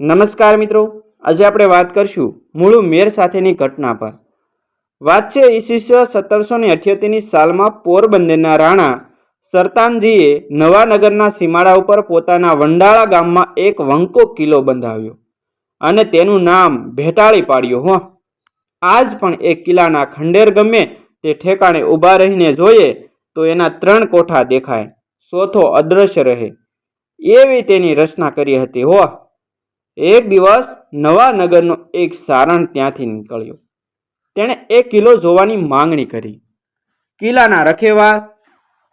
નમસ્કાર મિત્રો, આજે આપણે વાત કરશું મૂળ મેર સાથેની ઘટના પર. વાત છે ઈસવીસ સત્તરસો ને અઠ્યોતેરની સાલમાં પોરબંદરના રાણા સરતાનજીએ નવાનગરના સીમાડા ઉપર પોતાના વંડાળા ગામમાં એક વંકો કિલ્લો બંધાવ્યો અને તેનું નામ ભેટાળી પાડ્યો, હો. આજ પણ એ કિલ્લાના ખંડેર ગમે તે ઠેકાણે ઊભા રહીને જોઈએ તો એના ત્રણ કોઠા દેખાય. ચોથો અદ્રશ્ય રહે. એવી તેની રચના કરી હતી, હો. એક દિવસ નવા નગરનો એક સારણ ત્યાંથી નીકળ્યો. તેણે એ કિલ્લો જોવાની માંગણી કરી. કિલ્લાના રખેવા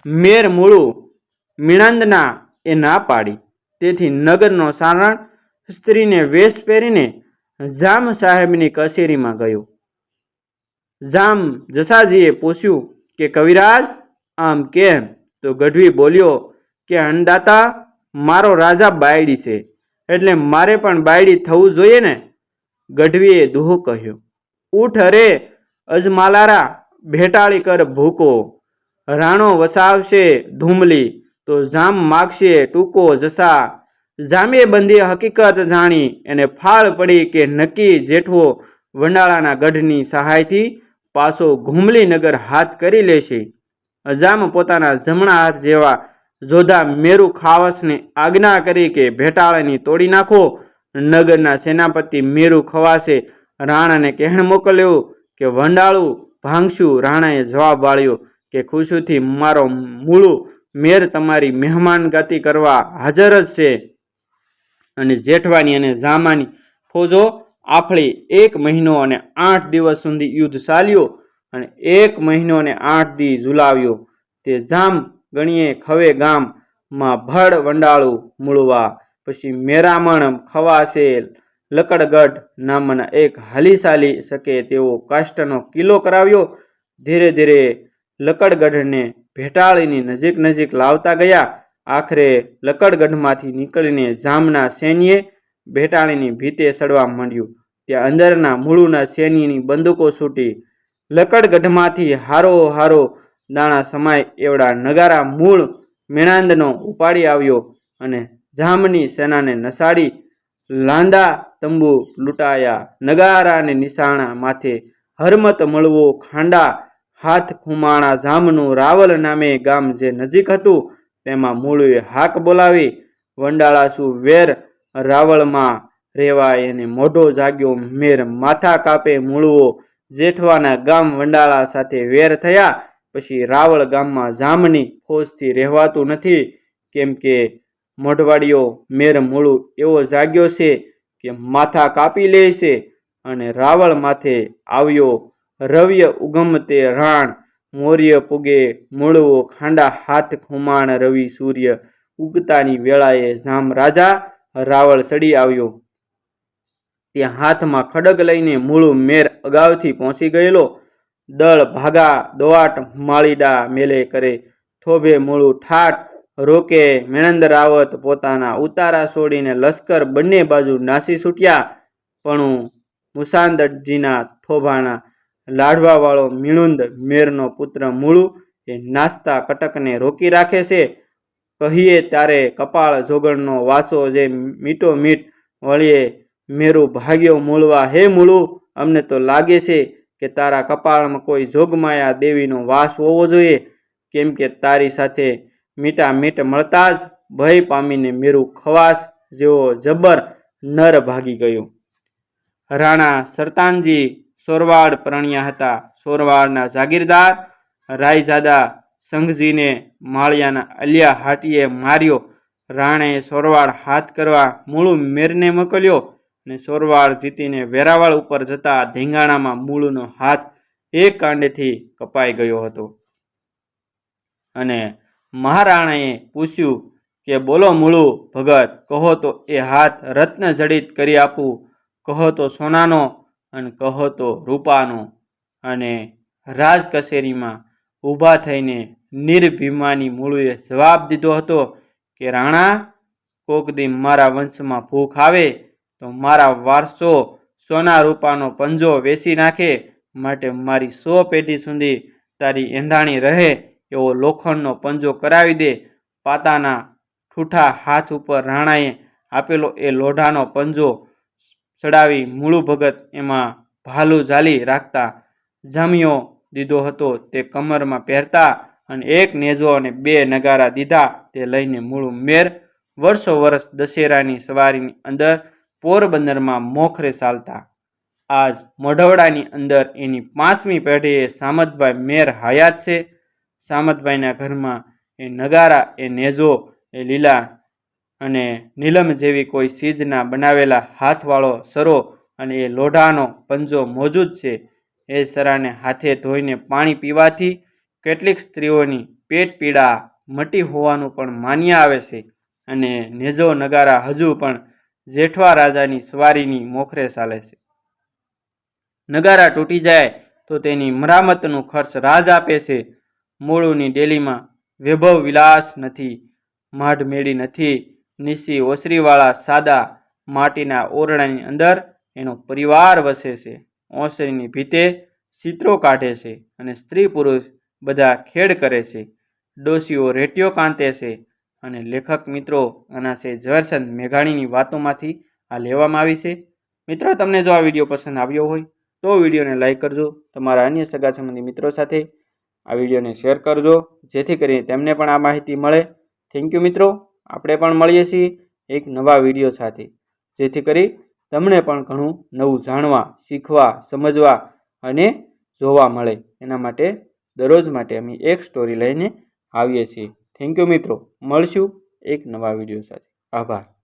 મેર મૂળું, મીણાંદના એ ના પાડી. તેથી નગરનો સારણ સ્ત્રીને વેશ પહેરીને જામ સાહેબની કચેરીમાં ગયો. જામ જસાજીએ પૂછ્યું કે, કવિરાજ, આમ કેમ? તો ગઢવી બોલ્યો કે, અન્નદાતા, મારો રાજા બાયડી છે. એટલે મારે પણ બાયડી થવું જોઈએ ને? ગઢવીએ દુહો કહ્યું. ઉઠ અરે, અજમાલારા, ભેટાળી કર ભૂકો. રાણો વસાવશે ધૂમલી, તો જામ માગશે ટૂંકો જસા. જામે બંધી હકીકત જાણી, એને ફાળ પડી કે નક્કી જેઠવો વંડાળાના ગઢની સહાયથી પાછો ઘૂમલી નગર હાથ કરી લેશે. અજામ પોતાના જમણા હાથ જેવા જોધા મેરુ ખાવસને આજ્ઞા કરી કે ભેટાળાની તોડી નાખો, નગરના સેનાપતિ મેરુ ખવાસે રાણાને કહેણ મોકલ્યું કે, વંડાળું, ભાંગશું. રાણાએ જવાબ વાળ્યો કે, ખુશીથી મારો મૂળું મેર તમારી મહેમાનગતિ કરવા હાજર જ છે. અને જેઠવાની અને જામાની ફોજો આફળી એક મહિનો અને આઠ દિવસ સુધી યુદ્ધ ચાલ્યો અને એક મહિનો અને આઠ દી ઝુલાવ્યો. તે જામ ગણીએ ખવે ગામમાં ભડ વંડાળું મૂળવા. પછી મેરામણ ખવાસેલ લકડગઢ નામના એક હાલીસાલી શકે તેવો કાષ્ટનો કિલ્લો કરાવ્યો. ધીરે ધીરે લકડગઢને ભેટાળીની નજીક નજીક લાવતા ગયા. આખરે લકડગઢમાંથી નીકળીને જામના સૈન્યે ભેટાળીની ભીતે સડવા માંડ્યું. ત્યાં અંદરના મૂળુના સૈન્યની બંદૂકો છૂટી. લકડગઢમાંથી હારો હારો દાણા સમાય એવડા નગારા મૂળ મેણાંદનો ઉપાડી આવ્યો અને જામની સેનાને નસાડી લાંદા તંબુ લૂંટાયા. નગારાને નિશાણા માથે હરમત મળવો ખાંડા હાથ ખુમાણા જામનું રાવલ નામે ગામ જે નજીક હતું, તેમાં મૂળે હાક બોલાવી વંડાળાસુ વેર રાવળમાં રેવાય એને મોઢો જાગ્યો. મેર માથા કાપે મૂળવો જેઠવાના ગામ વંડાળા સાથે વેર થયા. પછી રાવળ ગામમાં જામની ફોજથી રહેવાતું નથી, કેમ કે મોઢવાડીઓ મેર મૂળું એવો જાગ્યો છે કે માથા કાપી લે છે અને રાવળ માથે આવ્યો રવ્ય ઉગમતે રાણ. મોર્ય પુગે મૂળવો ખાંડા હાથ ખુમાણ રવિ સૂર્ય ઉગતાની વેળાએ જામ રાજા રાવળ સડી આવ્યો. ત્યાં હાથમાં ખડગ લઈને મૂળું મેર અગાઉથી પહોંચી ગયેલો દળ, ભાગા, દોઆટ, માળીડા મેલે કરે. થોભે મૂળું ઠાઠ રોકે મેણંદ રાવત પોતાના ઉતારા છોડીને લશ્કર બંને બાજુ નાસી છૂટ્યા. પણ મુસાંદજીના થોભાના લાડવાવાળો મીણુંદ મેરનો પુત્ર મૂળું એ નાસ્તા કટકને રોકી રાખે છે. કહીએ ત્યારે કપાળ જોગણનો વાસો જે મીઠો મીઠ વળીએ, મેરું ભાગ્યો મૂળવા, હે મૂળું, અમને તો લાગે છે કે તારા કપાળમાં કોઈ જોગમાયા દેવીનો વાસ હોવો જોઈએ? કેમ કે તારી સાથે મીઠા મીઠ મળતા જ ભય પામીને મેરું ખવાસ જેવો જબર નર ભાગી ગયો. રાણા સરતાનજી સોરવાડ પ્રણ્યા હતા. સોરવાડના જાગીરદાર રાયજાદા સંઘજીને માળિયાના અલિયા હાટીએ માર્યો. રાણે સોરવાડ હાથ કરવા મૂળું મેરને મોકલ્યો. અને સોરવાળ જીતીને વેરાવળ ઉપર જતા ધીંગાણામાં મૂળનો હાથ એક કાંડેથી કપાઈ ગયો હતો. અને મહારાણાએ પૂછ્યું કે, બોલો મૂળું ભગત, કહો તો એ હાથ રત્ન જડિત કરી આપું, કહો તો સોનાનો અને કહો તો રૂપાનો. અને રાજ કચેરીમાં ઊભા થઈને નિર્ભીમાની મૂળુએ જવાબ દીધો હતો કે, રાણા, કોક દી મારા વંશમાં ભૂખ આવે તો મારા વારસો સોના રૂપાનો પંજો વેચી નાખે, માટે મારી સો પેઢી સુધી તારી એંધાણી રહે એવો લોખંડનો પંજો કરાવી દે. પાતાના ઠૂઠા હાથ ઉપર રાણાએ આપેલો એ લોઢાનો પંજો ચડાવી મૂળું ભગત એમાં ભાલું ઝાલી રાખતા જામ્યો દીધો હતો. તે કમરમાં પહેરતા અને એક નેજો અને બે નગારા દીધા. તે લઈને મૂળું મેર વર્ષો વર્ષ દશેરાની સવારીની અંદર પોરબંદરમાં મોખરે ચાલતા આજ મોઢવડાની અંદર એની પાંચમી પેઢીએ સામતભાઈ મેર હયાત છે. સામતભાઈના ઘરમાં એ નગારા, એ નેજો, એ લીલા અને નીલમ જેવી કોઈ ચીજના બનાવેલા હાથવાળો સરો અને એ લોઢાનો પંજો મોજૂદ છે. એ સરાને હાથે ધોઈને પાણી પીવાથી કેટલીક સ્ત્રીઓની પેટ પીડા મટી હોવાનું પણ માન્ય આવે છે અને નેજો નગારા હજુ પણ જેઠવા રાજાની સવારીની મોખરે ચાલે છે. નગારા તૂટી જાય તો તેની મરામતનું ખર્ચ રાજ આપે છે. મૂળુની ડેલીમાં વૈભવ વિલાસ નથી, માઢ મેળી નથી, નીસી ઓસરીવાળા સાદા માટીના ઓરડાની અંદર એનો પરિવાર વસે છે. ઓસરીની ભીતે ચિત્રો કાઢે છે અને સ્ત્રી પુરુષ બધા ખેડ કરે છે. ડોશીઓ રેટિયો કાંતે છે. અને લેખક મિત્રો આના છે ઝવેરચંદ મેઘાણીની વાતોમાંથી આ લેવામાં આવી છે. મિત્રો, તમને જો આ વીડિયો પસંદ આવ્યો હોય, તો વિડીયોને લાઇક કરજો. તમારા અન્ય સગા સંબંધી મિત્રો સાથે આ વિડીયોને શેર કરજો, જેથી કરીને તેમને પણ આ માહિતી મળે. થેન્ક યુ મિત્રો. આપણે પણ મળીએ છીએ એક નવા વીડિયો સાથે. જેથી કરી તમને પણ ઘણું નવું જાણવા, શીખવા, સમજવા અને જોવા મળે. એના માટે દરરોજ માટે અમે એક સ્ટોરી લઈને આવીએ છીએ. થેન્ક યુ મિત્રો. મળશું એક નવા વીડિયો સાથે. આભાર.